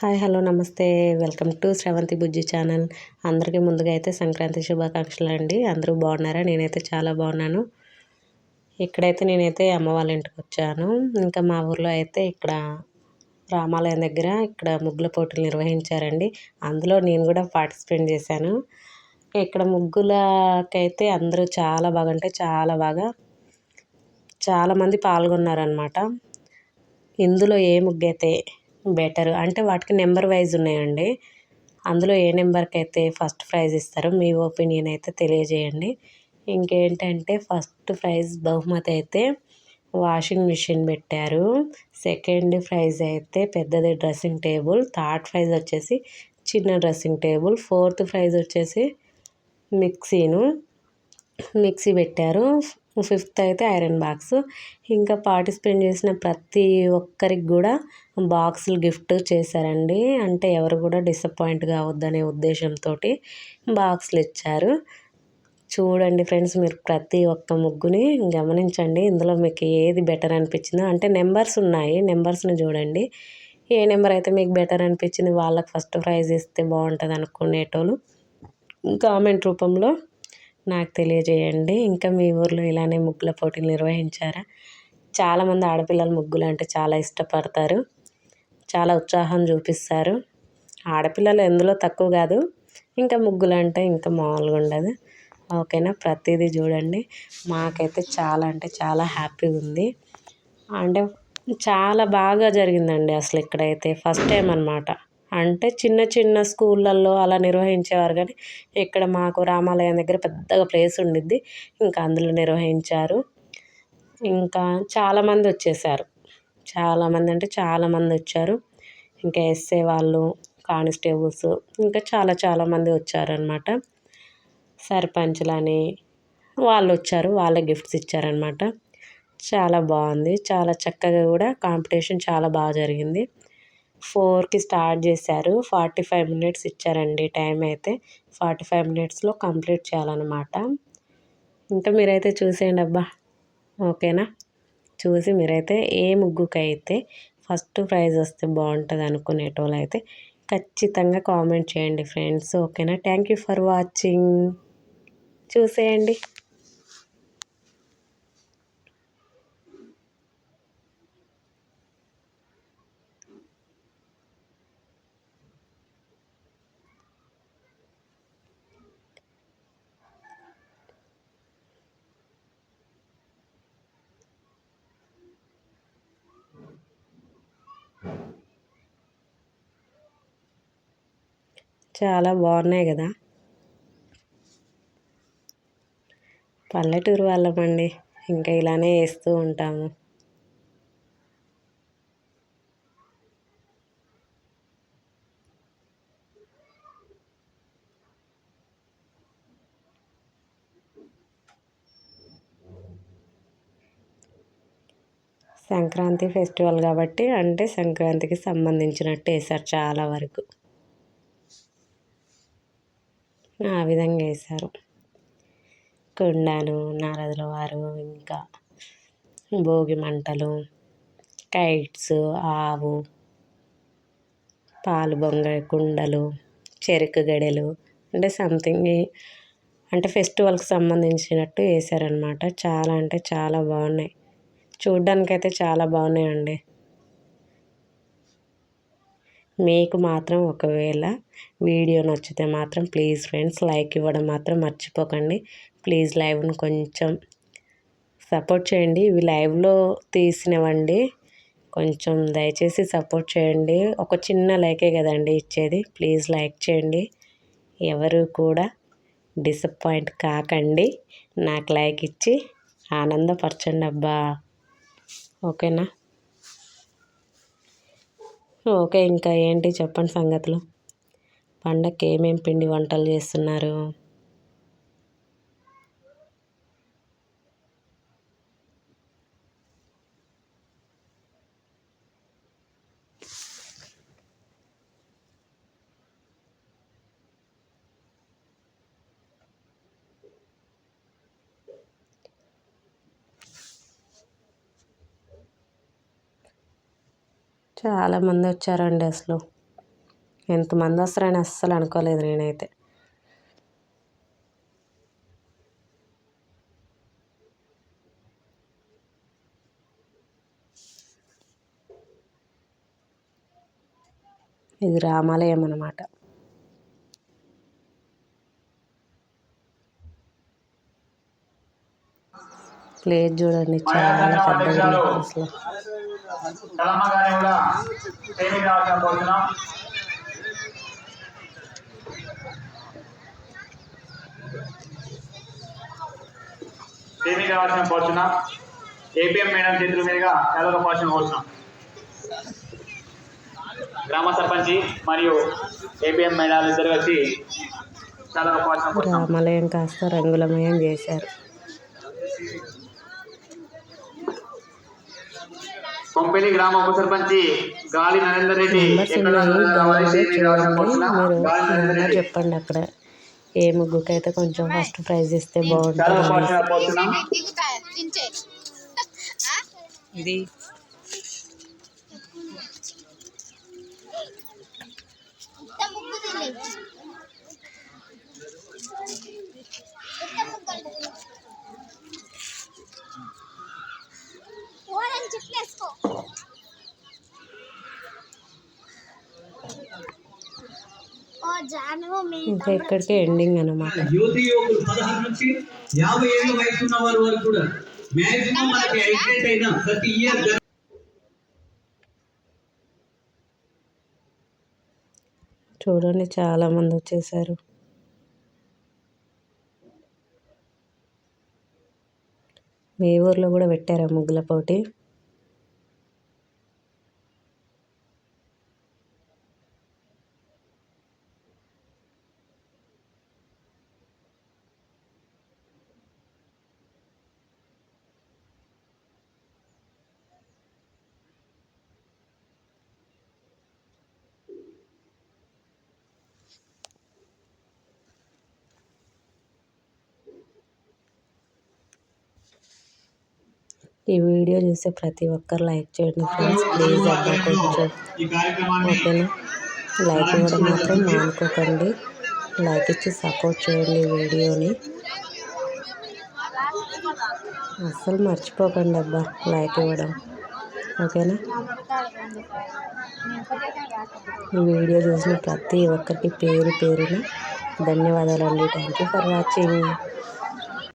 Hi hello namaste. Welcome to Sravanthi Bujji channel. అందరికీ ముందుగా అయితే సంక్రాంతి శుభాకాంక్షలు అండి. అందరూ బాగున్నారా? నేనైతే చాలా బాగున్నాను. ఇక్కడైతే నేనైతే అమ్మ వాళ్ళ ఇంటికి వచ్చాను. ఇంకా మా ఊర్లో అయితే ఇక్కడ రామాలయం దగ్గర ఇక్కడ ముగ్గుల పోటీలు నిర్వహించారండి. అందులో నేను కూడా పార్టిసిపేట్ చేశాను. ఇక్కడ ముగ్గులకైతే అందరూ చాలా బాగా అంటే చాలా బాగా చాలామంది పాల్గొన్నారనమాట ఇందులో ఏ ముగ్గు అయితే బెటర్. అంటే వాటికి నెంబర్ వైజ్ ఉన్నాయండి. అందులో ఏ నెంబర్కి అయితే ఫస్ట్ ప్రైజ్ ఇస్తారో మీ ఒపీనియన్ అయితే తెలియజేయండి. ఇంకేంటంటే ఫస్ట్ ప్రైజ్ బహుమతి అయితే వాషింగ్ మిషన్ పెట్టారు. సెకండ్ ప్రైజ్ అయితే పెద్దది డ్రెస్సింగ్ టేబుల్. థర్డ్ ప్రైజ్ వచ్చేసి చిన్న డ్రెస్సింగ్ టేబుల్. ఫోర్త్ ప్రైజ్ వచ్చేసి మిక్సీను మిక్సీ పెట్టారు. ఫిఫ్త్ అయితే ఐరన్ బాక్స్. ఇంకా పార్టిసిపేట్ చేసిన ప్రతి ఒక్కరికి కూడా బాక్సులు గిఫ్ట్ చేశారండి. అంటే ఎవరు కూడా డిసప్పాయింట్ కావద్దనే ఉద్దేశంతో బాక్సులు ఇచ్చారు. చూడండి ఫ్రెండ్స్ మీరు ప్రతి ఒక్క ముగ్గుని గమనించండి. ఇందులో మీకు ఏది బెటర్ అనిపించిందో. అంటే నెంబర్స్ ఉన్నాయి. నెంబర్స్ని చూడండి. ఏ నెంబర్ అయితే మీకు బెటర్ అనిపించింది వాళ్ళకి ఫస్ట్ ప్రైజ్ ఇస్తే బాగుంటుంది అనుకునేటోళ్ళు కామెంట్ రూపంలో నాకు తెలియజేయండి. ఇంకా మీ ఊర్లో ఇలానే ముగ్గుల పోటీలు నిర్వహించారా? చాలామంది ఆడపిల్లలు ముగ్గులు అంటే చాలా ఇష్టపడతారు. చాలా ఉత్సాహం చూపిస్తారు. ఆడపిల్లలు ఎందులో తక్కువ కాదు. ఇంకా ముగ్గులు అంటే ఇంకా మామూలుగా ఉండదు. ఓకేనా? ప్రతిదీ చూడండి. మాకైతే చాలా అంటే చాలా హ్యాపీగా ఉంది. అంటే చాలా బాగా జరిగిందండి అసలు ఇక్కడైతే ఫస్ట్ టైం అనమాట అంటే చిన్న చిన్న స్కూళ్ళల్లో అలా నిర్వహించేవారు కానీ ఇక్కడ మాకు రామాలయం దగ్గర పెద్దగా ప్లేస్ ఉండిద్ది. ఇంకా అందులో నిర్వహించారు. ఇంకా చాలామంది వచ్చేసారు. చాలామంది అంటే చాలామంది వచ్చారు. ఇంకా ఎస్ఏ వాళ్ళు కానిస్టేబుల్స్ ఇంకా చాలా చాలామంది వచ్చారనమాట సర్పంచ్లని వాళ్ళు వచ్చారు. వాళ్ళే గిఫ్ట్స్ ఇచ్చారనమాట చాలా బాగుంది. చాలా చక్కగా కూడా కాంపిటీషన్ చాలా బాగా జరిగింది. ఫోర్కి స్టార్ట్ చేశారు. ఫార్టీ ఫైవ్ మినిట్స్ ఇచ్చారండి టైం అయితే. ఫార్టీ ఫైవ్ మినిట్స్లో కంప్లీట్ చేయాలన్నమాట. ఇంకా మీరైతే చూసేయండి అబ్బా. ఓకేనా? చూసి మీరైతే ఏ ముగ్గుకైతే ఫస్ట్ ప్రైజ్ వస్తే బాగుంటుంది అనుకునేటోళ్ళు అయితే ఖచ్చితంగా కామెంట్ చేయండి ఫ్రెండ్స్. ఓకేనా? Thank you for watching. చూసేయండి. చాలా బాగున్నాయి కదా. పల్లెటూరు వాళ్ళమండి ఇంకా ఇలానే వేస్తూ ఉంటాము. సంక్రాంతి ఫెస్టివల్ కాబట్టి అంటే సంక్రాంతికి సంబంధించినట్టు వేశారు చాలా వరకు. ఆ విధంగా వేశారు కుండాను నారదుల వారు ఇంకా భోగి మంటలు కైట్స్ ఆవు పాలు బొంగ కుండలు చెరుకు గడెలు అంటే సంథింగ్ అంటే ఫెస్టివల్కి సంబంధించినట్టు వేశారనమాట చాలా అంటే చాలా బాగున్నాయి. చూడ్డానికైతే చాలా బాగున్నాయండి. మీకు మాత్రం ఒకవేళ వీడియో నచ్చితే మాత్రం ప్లీజ్ ఫ్రెండ్స్ లైక్ ఇవ్వడం మాత్రం మర్చిపోకండి. ప్లీజ్ లైవ్ను కొంచెం సపోర్ట్ చేయండి. ఇవి లైవ్లో తీసినవండి. కొంచెం దయచేసి సపోర్ట్ చేయండి. ఒక చిన్న లైకే కదండి ఇచ్చేది. ప్లీజ్ లైక్ చేయండి. ఎవరు కూడా డిసప్పాయింట్ కాకండి. నాకు లైక్ ఇచ్చి ఆనందపరచండి అబ్బా. ఓకేనా? ఓకే ఇంకా ఏంటి చెప్పండి సంగతులు? పండక్కి ఏమేమి పిండి వంటలు చేస్తున్నారు? చాలామంది వచ్చారండి అసలు. ఎంతమంది వస్తారని అస్సలు అనుకోలేదు నేనైతే. ఇది రామాలయం అన్నమాట. ప్లేస్ చూడండి చాలా పెద్దగా అసలు. చలమ్మ గారిని కూడా ట్రైనింగ్ రావాల్సిన కోరుతున్నాం. ట్రైనింగ్ రావాల్సిన కోరుతున్నాం. ఏపీఎం మేడం చేతుల మీదుగా చదవకపోవాల్సిన కోరుతున్నాం. గ్రామ సర్పంచి మరియు ఏపీఎం మేడాలు ఇద్దరు వచ్చి చదవకపోవాల్సిన కోరుతున్నాం. రామాలయం కాస్త రంగులమయం చేశారు. కొంపెలి గ్రామ ఉప సర్పంచి గాలి నరేందర్ రెడ్డి. చెప్పండి అక్కడ. ఏ ముగ్గుకైతే కొంచెం ఫస్ట్ ప్రైజ్ ఇస్తే బాగుంటుంది ఇది. ఇంకా ఇక్కడికే ఎండింగ్ అనమాట యువతి యువకులు పదహారు నుంచి యాభై ఏళ్ళ వయసు ఉన్న వారి వరకు కూడా మాక్సిమం మనకి అడిక్టెడ్ అయిన ప్రతి ఇయర్ చూడండి చాలా మంది వచ్చేసారు. మీ ఊర్లో కూడా పెట్టారా ముగ్గుల పోటీ? ఈ వీడియో చూసే ప్రతి ఒక్కరు లైక్ చేయండి ఫ్రెండ్స్. ప్లీజ్ అబ్బా కొంచెం ఓకేనా? లైక్ ఇవ్వడం మాత్రం మానుకోకండి. లైక్ ఇచ్చి సపోర్ట్ చేయండి ఈ వీడియోని. అస్సలు మర్చిపోకండి అబ్బా లైక్ ఇవ్వడం. ఓకేనా? ఈ వీడియో చూసిన ప్రతి ఒక్కరికి పేరు పేరున ధన్యవాదాలండి. Thank you for watching